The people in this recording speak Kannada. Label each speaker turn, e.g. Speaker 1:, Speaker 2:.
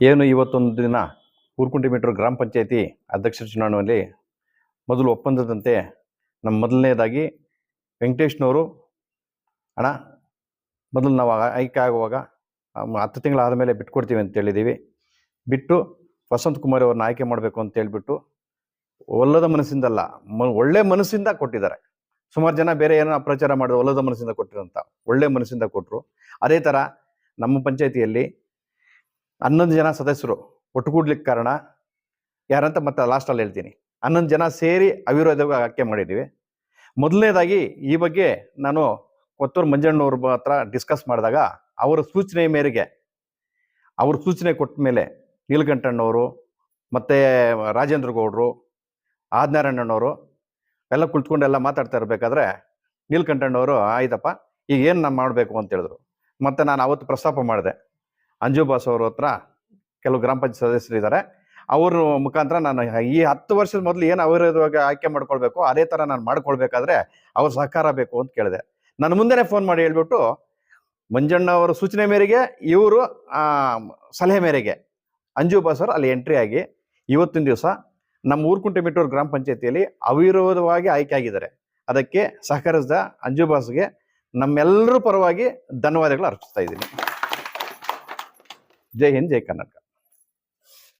Speaker 1: ಏನು ಇವತ್ತೊಂದು ದಿನ? ಊರ್ಕುಂಟಿ ಮೀಟ್ರ್ ಗ್ರಾಮ ಪಂಚಾಯತಿ ಅಧ್ಯಕ್ಷರ ಚುನಾವಣೆಯಲ್ಲಿ ಮೊದಲು ಒಪ್ಪಂದದಂತೆ ನಮ್ಮ ಮೊದಲನೇದಾಗಿ ವೆಂಕಟೇಶ್ನವರು ಹಣ ಮೊದಲು ನಾವು ಆಯ್ಕೆ ಆಗುವಾಗ ಹತ್ತು ತಿಂಗಳಾದ ಮೇಲೆ ಬಿಟ್ಕೊಡ್ತೀವಿ ಅಂತ ಹೇಳಿದ್ದೀವಿ. ಬಿಟ್ಟು ವಸಂತ್ ಕುಮಾರ್ ಅವ್ರನ್ನ ಆಯ್ಕೆ ಮಾಡಬೇಕು ಅಂತ ಹೇಳಿಬಿಟ್ಟು ಒಲ್ಲದ ಮನಸ್ಸಿಂದಲ್ಲ, ಮ, ಒಳ್ಳೆ ಮನಸ್ಸಿಂದ ಕೊಟ್ಟಿದ್ದಾರೆ. ಸುಮಾರು ಜನ ಬೇರೆ ಏನೋ ಪ್ರಚಾರ ಮಾಡಿದ್ರು, ಒಲ್ಲದ ಮನಸ್ಸಿಂದ ಕೊಟ್ಟಿರಂತ ಒಳ್ಳೆ ಮನಸ್ಸಿಂದ ಕೊಟ್ಟರು ಅದೇ ಥರ ನಮ್ಮ ಪಂಚಾಯತಿಯಲ್ಲಿ ಹನ್ನೊಂದು ಜನ ಸದಸ್ಯರು ಒಟ್ಟುಗೂಡ್ಲಿಕ್ಕೆ ಕಾರಣ ಯಾರಂತ ಮತ್ತೆ ಲಾಸ್ಟಲ್ಲಿ ಹೇಳ್ತೀನಿ. ಹನ್ನೊಂದು ಜನ ಸೇರಿ ಅವಿರೋಧವಾಗಿ ಆಯ್ಕೆ ಮಾಡಿದ್ದೀವಿ. ಮೊದಲನೇದಾಗಿ ಈ ಬಗ್ಗೆ ನಾನು ಕೊತ್ತೂರು ಮಂಜಣ್ಣವ್ರ ಹತ್ರ ಡಿಸ್ಕಸ್ ಮಾಡಿದಾಗ ಅವರ ಸೂಚನೆ ಮೇರೆಗೆ, ಅವ್ರ ಸೂಚನೆ ಕೊಟ್ಟ ಮೇಲೆ ನೀಲಕಂಠಣ್ಣವರು ಮತ್ತು ರಾಜೇಂದ್ರ ಗೌಡರು, ಆದಿನಾರಾಯಣಣ್ಣವರು ಎಲ್ಲ ಕುಳಿತುಕೊಂಡು ಎಲ್ಲ ಮಾತಾಡ್ತಾ ಇರಬೇಕಾದ್ರೆ ನೀಲಕಂಠಣ್ಣವರು, ಆಯ್ತಪ್ಪ, ಈಗ ಏನು ನಾನು ಮಾಡಬೇಕು? ಅಂತ ಹೇಳಿದ್ರು. ಮತ್ತು ನಾನು ಅವತ್ತು ಪ್ರಸ್ತಾಪ ಮಾಡಿದೆ. ಅಂಜು ಬಾಸ್ ಅವ್ರ ಹತ್ರ ಕೆಲವು ಗ್ರಾಮ ಪಂಚಾಯತ್ ಸದಸ್ಯರಿದ್ದಾರೆ. ಅವ್ರ ಮುಖಾಂತರ ನಾನು ಈ ಹತ್ತು ವರ್ಷದ ಮೊದಲು ಏನು ಅವಿರೋಧವಾಗಿ ಆಯ್ಕೆ ಮಾಡ್ಕೊಳ್ಬೇಕು, ಅದೇ ಥರ ನಾನು ಮಾಡ್ಕೊಳ್ಬೇಕಾದ್ರೆ ಅವ್ರ ಸಹಕಾರ ಬೇಕು ಅಂತ ಕೇಳಿದೆ. ನಾನು ಮುಂದೆನೇ ಫೋನ್ ಮಾಡಿ ಹೇಳ್ಬಿಟ್ಟು, ಮಂಜಣ್ಣ ಅವರ ಸೂಚನೆ ಮೇರೆಗೆ ಇವರು ಸಲಹೆ ಮೇರೆಗೆ ಅಂಜು ಬಾಸ್ ಅವರು ಅಲ್ಲಿ ಎಂಟ್ರಿ ಆಗಿ ಇವತ್ತಿನ ದಿವಸ ನಮ್ಮ ಊರ್ಕುಂಟೆ ಮಿಟ್ಟೂರು ಗ್ರಾಮ ಪಂಚಾಯತಿಯಲ್ಲಿ ಅವಿರೋಧವಾಗಿ ಆಯ್ಕೆ ಆಗಿದ್ದಾರೆ. ಅದಕ್ಕೆ ಸಹಕರಿಸಿದ ಅಂಜು ಬಾಸ್ಗೆ ನಮ್ಮೆಲ್ಲರೂ ಪರವಾಗಿ ಧನ್ಯವಾದಗಳು ಅರ್ಪಿಸ್ತಾ ಇದ್ದೀನಿ. జై హింద్ జై కర్ణాటక.